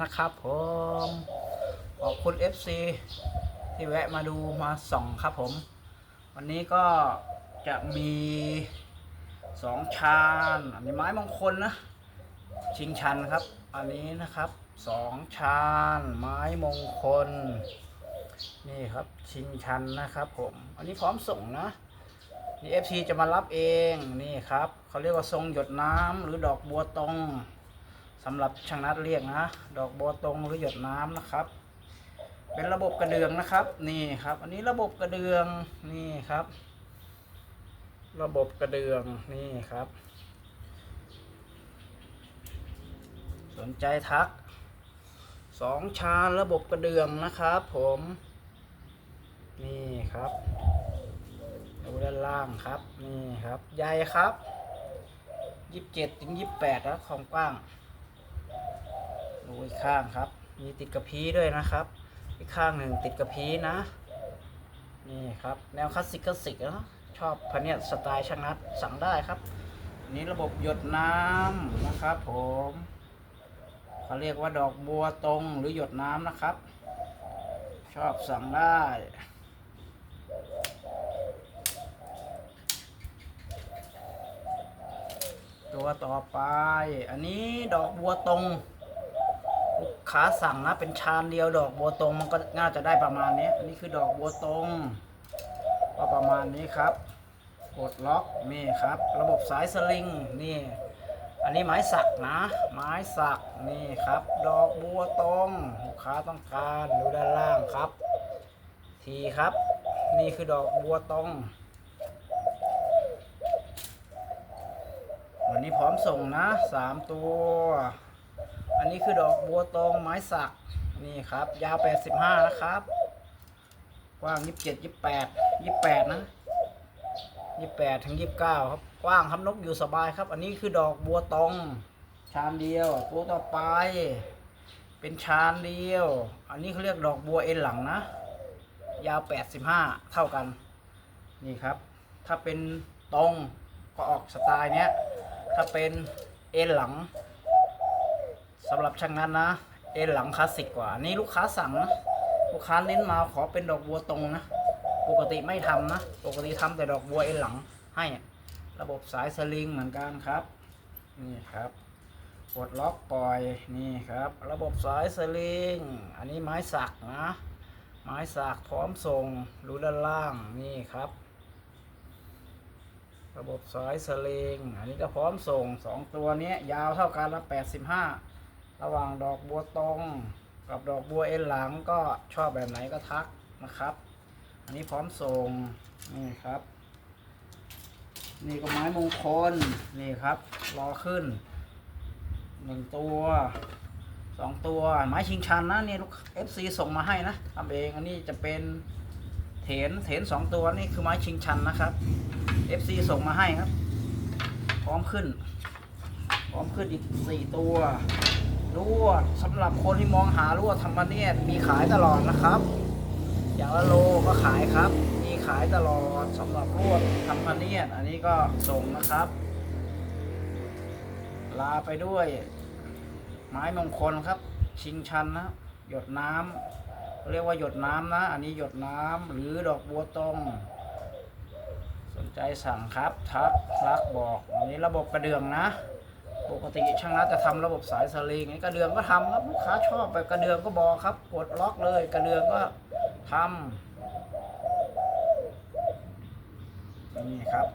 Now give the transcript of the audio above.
นะครับผมขอบคุณ FC ที่แวะมาดูมาส่องครับผม วันนี้ก็จะมีสองชานอันนี้ไม้มงคลนะ ชิงชันครับ อันนี้นะครับสองชานไม้มงคล นี่ครับชิงชันนะครับผม อันนี้พร้อมส่งนะนี่ FC จะมารับเองนี่ครับเขาเรียกว่าทรงหยดน้ำหรือดอกบัวตรงำหรับช่างนัดเรียกนะ ดอกบัวตรงหรือหยดน้ำนะครับ เป็นระบบกระเดื่องนะครับ นี่ครับ อันนี้ระบบกระเดื่องนี่ครับ ระบบกระเดื่องนี่ครับ สนใจทักสองชานระบบกระเดื่องนะครับผมนี่ครับดูด้านล่างครับนี่ครับใหญ่ครับยี่สิบเจ็ดถึงยี่สิบแปดแล้วความกว้าง อีกข้างครับ มีติดกระพี้ด้วยนะครับ อีกข้างหนึ่งติดกระพี้นะ นี่ครับ แนวคลาสสิกคลาสสิกนะชอบพันเนียสไตล์ช่างนัดสั่งได้ครับนนี้ระบบหยดน้ำนะครับ ผมเขาเรียกว่าดอกบัวตรงหรือหยดน้ำนะครับ ชอบสั่งได้ตัวต่อไป อันนี้ดอกบัวตรง ลูกค้าสั่งนะเป็นชามเดียวดอกบัวตรงมันก็น่าจะได้ประมาณนี้อันนี้คือดอกบัวตรงก็ประมาณนี้ครับกดล็อกนี่ครับ ระบบสายสลิงนี่ อันนี้ไม้สักนะ ไม้สักนี่ครับ ดอกบัวตรงลูกค้าต้องการดูด้านล่างครับ ทีครับ นี่คือดอกบัวตรงวันนี้พร้อมส่งนะสามตัว อันนี้คือดอกบัวตองไม้สักนี่ครับ ยาว 85 นะครับกว้าง 27 28 28 นะ 28 ถึง 29 ครับ กว้างครับนกอยู่สบายครับ อันนี้คือดอกบัวตอง ชานเดียว ตัวต่อไป เป็นชานเดียว อันนี้เขาเรียกดอกบัวเอ็นหลังนะ ยาว 85 เท่ากัน นี่ครับ ถ้าเป็นตรงก็ออกสไตล์เนี้ย ถ้าเป็นเอ็นหลัง สำหรับช่างนั้นนะ เอ็นหลังคลาสสิกกว่านี่ลูกค้าสั่งนะลูกค้าเน้นมาขอเป็นดอกบัวตรงนะ ปกติไม่ทำนะ ปกติทำแต่ดอกบัวเอ็นหลังให้ ระบบสายสลิงเหมือนกันครับ นี่ครับกดล็อกปล่อยนี่ครับ ระบบสายสลิง อันนี้ไม้สักนะ ไม้สักพร้อมส่งรูด้านล่างนี่ครับ ระบบสายสลิง อันนี้ก็พร้อมส่งสองตัวนี้ยยาวเท่ากันละ85 ระหว่างดอกบัวตรงกับดอกบัวเอ็นหลังก็ชอบแบบไหนก็ทักนะครับ อันนี้พร้อมส่งนี่ครับ นี่ก็ไม้มงคลนี่ครับ รอขึ้นหนึ่งตัวสองตัวไม้ชิงชันนะนี่ลูก FC ส่งมาให้นะทำเองอันนี้จะเป็นเถนเถนสองตัวนี่คือไม้ชิงชันนะครับ FC ส่งมาให้ครับ พร้อมขึ้น พร้อมขึ้นอีกสี่ตัว ลวสำหรับคนที่มองหาลวธรรมเนียดมีขายตลอดนะครับ อย่างละโลก็ขายครับ มีขายตลอดสำหรับลวธรรมเนียดอันนี้ก็ส่งนะครับ ลาไปด้วย ไม้มงคลครับ ชิงชันนะ หยดน้ำเรียกว่าหยดน้ำนะ อันนี้หยดน้ำหรือดอกบัวตรงสนใจสั่งครับ ทักรักบอกอันนี้ระบบกระเดื่องนะ ปกติช่างนัดจะทำระบบสายสลิงกระเดืองก็ทำครับลูกค้าชอบแบบกระเดืองก็บอกครับ กดล็อกเลย กระเดืองก็ทำนี่ครับ